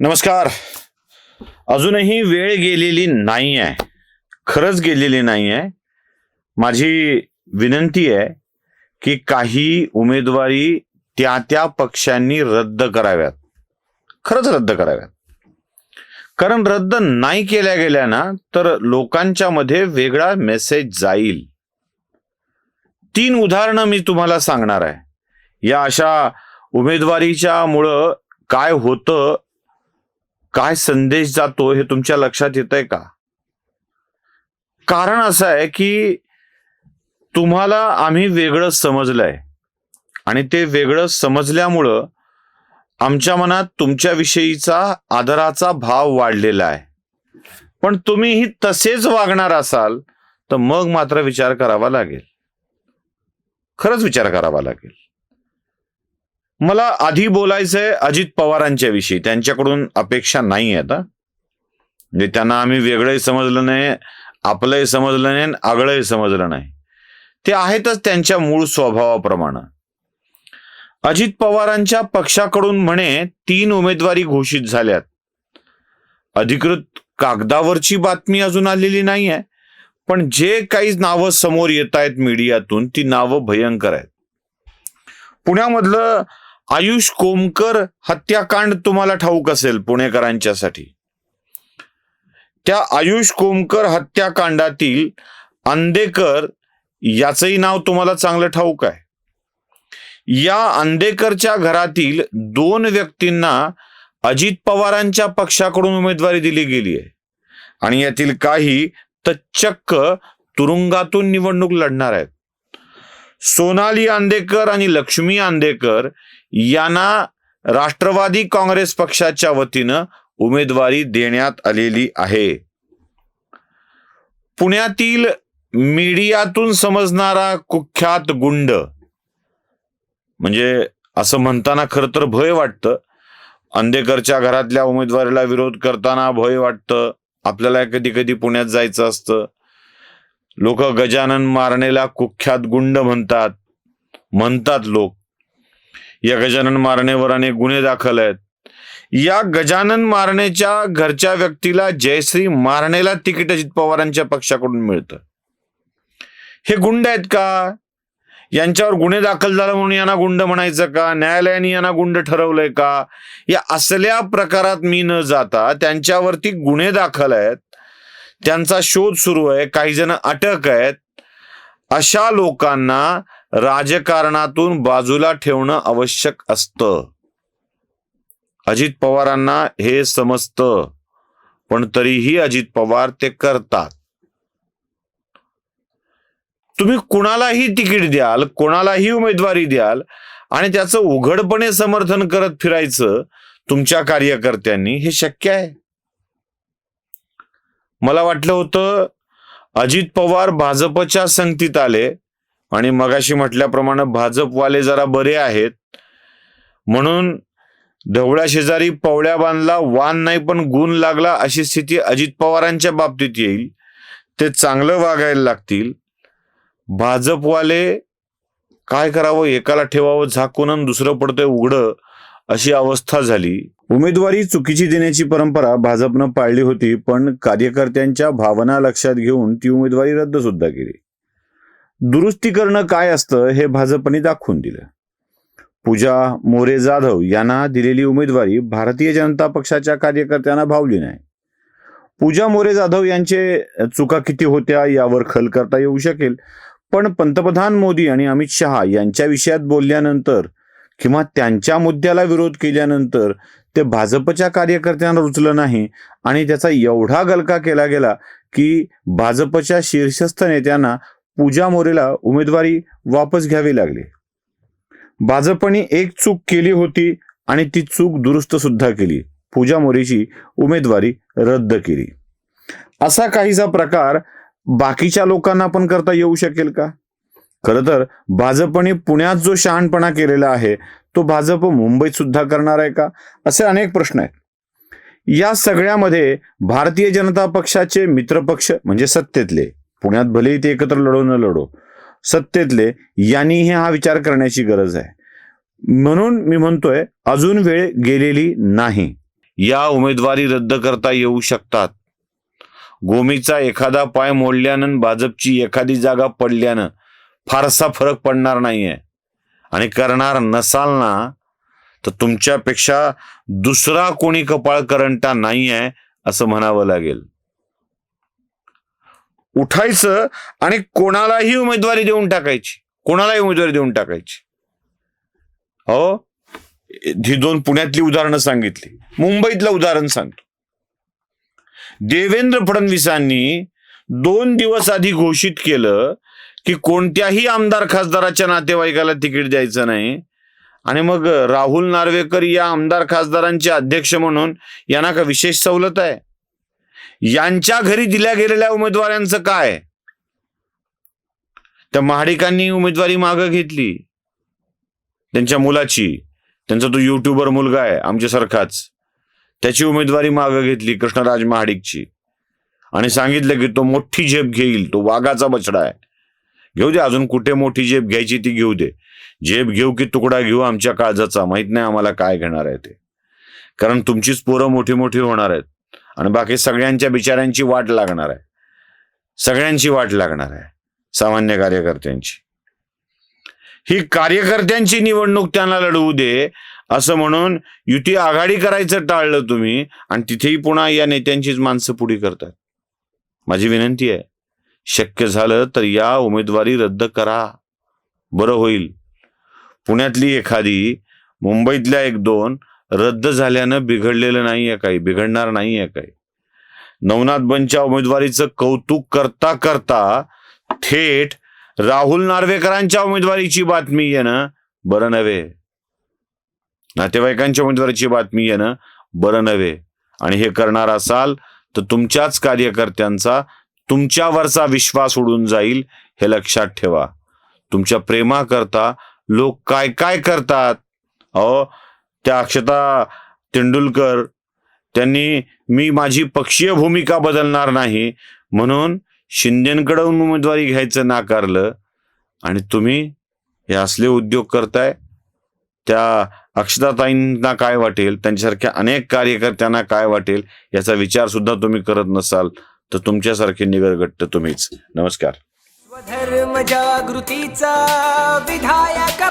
नमस्कार. अजूनही वेळ गेलेली नाही आहे खरंच गेलेली नाही आहे माझी विनंती आहे की काही उमेदवारी त्या त्या पक्षांनी रद्द कराव्यात. खरंच रद्द कराव्यात. कारण रद्द नाही केल्या गेल्या ना तर लोकांच्या मध्ये वेगळा मेसेज जाईल. तीन उदाहरणं मी तुम्हाला सांगणार आहे. या अशा उमेदवारीच्या मुळं काय होतं काय संदेश जातो हे तुमच्या लक्षात येत आहे का? कारण असं आहे की तुम्हाला आम्ही वेगळं समजलंय. आणि ते वेगळं समजल्यामुळं आमच्या मनात तुमच्याविषयीचा आदराचा भाव वाढलेला आहे. पण तुम्हीही तसेच वागणार असाल तर मग मात्र विचार करावा लागेल. खरंच विचार करावा लागेल. मला आधी बोलायचंय अजित पवारांच्या विषयी. त्यांच्याकडून अपेक्षा नाही आहेत म्हणजे त्यांना आम्ही वेगळंही समजलं नाही आपलंही समजलं नाही आणि आगळंही समजलं नाही. ते आहेतच त्यांच्या मूळ स्वभावाप्रमाणे. अजित पवारांच्या पक्षाकडून म्हणे तीन उमेदवारी घोषित झाल्यात. अधिकृत कागदावरची बातमी अजून आलेली नाही आहे पण जे काही नावं समोर येत आहेत मीडियातून ती नावं भयंकर आहेत. पुण्यामधलं आयुष कोमकर हत्याकांड तुम्हाला ठाऊक असेल पुणेकरांच्यासाठी. त्या आयुष कोमकर हत्याकांडातील अंदेकर याचंही नाव तुम्हाला चांगलं ठाऊक आहे. या अंदेकरच्या घरातील दोन व्यक्तींना अजित पवारांच्या पक्षाकडून उमेदवारी दिली गेली आहे. आणि यातील काही तच्चक्क तुरुंगातून निवडणूक लढणार आहेत. सोनाली आंदेकर आणि लक्ष्मी आंदेकर यांना राष्ट्रवादी काँग्रेस पक्षाच्या वतीनं उमेदवारी देण्यात आलेली आहे. पुण्यातील मीडियातून समजणारा कुख्यात गुंड म्हणजे असं म्हणताना खरं तर भय वाटतं. अंदेकरच्या घरातल्या उमेदवारीला विरोध करताना भय वाटतं. आपल्याला कधी कधी पुण्यात जायचं असतं. लोक गजानन मारणेला कुख्यात गुंड म्हणतात. म्हणतात लोक. या गजानन मारणेवर अनेक गुन्हे दाखल आहेत. या गजानन मारणेच्या घरच्या व्यक्तीला जयश्री मारणेला तिकीट अजित पवारांच्या पक्षाकडून मिळतं. हे गुंड आहेत का? यांच्यावर गुन्हे दाखल झाला म्हणून यांना गुंड म्हणायचं का? न्यायालयाने यांना गुंड ठरवलंय का? या असल्या प्रकारात मी न जाता त्यांच्यावरती गुन्हे दाखल आहेत. त्यांचा शोध सुरू आहे काही जण अटक आहेत अशा लोकांना राजकारणातून बाजूला ठेवणं आवश्यक असतं. अजित पवारांना हे समजतं पण तरीही अजित पवार ते करतात. तुम्ही कुणालाही तिकीट द्याल कोणालाही उमेदवारी द्याल आणि त्याचं उघडपणे समर्थन करत फिरायचं तुमच्या कार्यकर्त्यांनी हे शक्य आहे? मला वाटलं होतं अजित पवार भाजपच्या संगतीत आले आणि मगाशी म्हटल्याप्रमाणे भाजपवाले जरा बरे आहेत. म्हणून ढवळ्या शेजारी पवळ्या बांधला वान नाही पण गुण लागला अशी स्थिती अजित पवारांच्या बाबतीत येईल. ते चांगलं वागायला लागतील. भाजपवाले काय करावं एकाला ठेवावं झाकून दुसरं पडतंय उघडं. अशी अवस्था झाली. उमेदवारी चुकीची देण्याची परंपरा भाजपनं पाळली होती पण कार्यकर्त्यांच्या भावना लक्षात घेऊन ती उमेदवारी रद्द सुद्धा केली. दुरुस्ती करणं काय असतं हे भाजपने दाखवून दिलं. पूजा मोरे जाधव यांना दिलेली उमेदवारी भारतीय जनता पक्षाच्या कार्यकर्त्यांना भावली नाही. पूजा मोरे जाधव यांचे चुका किती होत्या यावर खल करता येऊ शकेल. पण पंतप्रधान मोदी आणि अमित शहा यांच्या विषयात बोलल्यानंतर किंवा त्यांच्या मुद्द्याला विरोध केल्यानंतर ते भाजपच्या कार्यकर्त्यांना रुचलं नाही आणि त्याचा एवढा गलका केला गेला की भाजपच्या शीर्षस्थ नेत्यांना पूजा मोरेला उमेदवारी वापस घ्यावी लागली. भाजपने एक चूक केली होती आणि ती चूक दुरुस्त सुद्धा केली. पूजा मोरेची उमेदवारी रद्द केली. असा काहीसा प्रकार बाकीच्या लोकांना पण करता येऊ शकेल का? खरं तर भाजपने पुण्यात जो शहाणपणा केलेला आहे तो भाजप मुंबईत सुद्धा करणार आहे का? असे अनेक प्रश्न आहेत. या सगळ्यामध्ये भारतीय जनता पक्षाचे मित्रपक्ष म्हणजे सत्तेतले पुण्यात भलेही ते एकत्र लढो न लढो सत्तेतले यांनीही हा विचार करण्याची गरज आहे. म्हणून मी म्हणतोय अजून वेळ गेलेली नाही. या उमेदवारी रद्द करता येऊ शकतात. गोमीचा एखादा पाय मोडल्यानं भाजपची एखादी जागा पडल्यानं फारसा फरक पडणार नाहीये. आणि करणार नसाल ना तर तुमच्यापेक्षा दुसरा कोणी कपाळ करंटा नाहीये असं म्हणावं लागेल. उठायचं आणि कोणालाही उमेदवारी देऊन टाकायची. कोणालाही उमेदवारी देऊन टाकायची. हो ही दोन पुण्यातली उदाहरणं सांगितली. मुंबईतलं उदाहरण सांगतो. देवेंद्र फडणवीसांनी दोन दिवस आधी घोषित केलं की कोणत्याही आमदार खासदाराच्या नातेवाईकाला तिकीट द्यायचं नाही. आणि मग राहुल नार्वेकर या आमदार खासदारांचे अध्यक्ष म्हणून यांना का विशेष सवलत आहे? यांच्या घरी दिल्या गेलेल्या उमेदवारांचं काय? त्या महाडिकांनी उमेदवारी मागं घेतली. त्यांच्या मुलाची. त्यांचा तो युट्यूबर मुलगा आहे आमच्यासारखाच. त्याची उमेदवारी मागं घेतली कृष्णराज महाडिकची. आणि सांगितलं की तो मोठी झेप घेईल तो वाघाचा बछडा आहे. घेऊ दे अजून कुठे मोठी झेप घ्यायची ती घेऊ दे. झेप घेऊ की तुकडा घेऊ आमच्या काळजाचा माहीत नाही आम्हाला काय घेणार आहे ते. कारण तुमचीच पोरं मोठी मोठी होणार आहेत. आणि बाकी सगळ्यांच्या बिचाऱ्यांची वाट लागणार आहे. सगळ्यांची वाट लागणार आहे सामान्य कार्यकर्त्यांची. ही कार्यकर्त्यांची निवडणूक त्यांना लढवू दे असं म्हणून युती आघाडी करायचं टाळलं तुम्ही आणि तिथेही पुन्हा या नेत्यांचीच माणसं पुढे करतात. माझी विनंती आहे. शक्य झालं तर या उमेदवारी रद्द करा. बरं होईल. पुण्यातली एखादी मुंबईतल्या एक दोन रद्द झाल्यानं बिघडलेलं नाहीये काही बिघडणार नाहीये काही. नवनाथ बनच्या उमेदवारीचं कौतुक करता करता थेट राहुल नार्वेकरांच्या उमेदवारीची बातमी येणं बरं नव्हे. नातेवाईकांच्या उमेदवारीची बातमी येणं बरं नव्हे. आणि हे करणार असाल तर तुमच्याच कार्यकर्त्यांचा तुमच्यावरचा विश्वास उडून जाईल हे लक्षात ठेवा. तुमच्या प्रेमाकरता लोक काय काय करतात? अहो त्या अक्षता तेंडुलकर त्यांनी मी माझी पक्षीय भूमिका बदलणार नाही. म्हणून शिंदेकडून उमेदवारी घ्यायचं नाकारलं आणि तुम्ही हे असले उद्योग करताय त्या अक्षताताईंना काय वाटेल? त्यांच्यासारख्या अनेक कार्यकर्त्यांना काय वाटेल? याचा विचार सुद्धा तुम्ही करत नसाल. तर तुमच्यासारखे निगरगट्ट तुम्हीच. नमस्कार. स्वधर्म जागृतीचा विधायक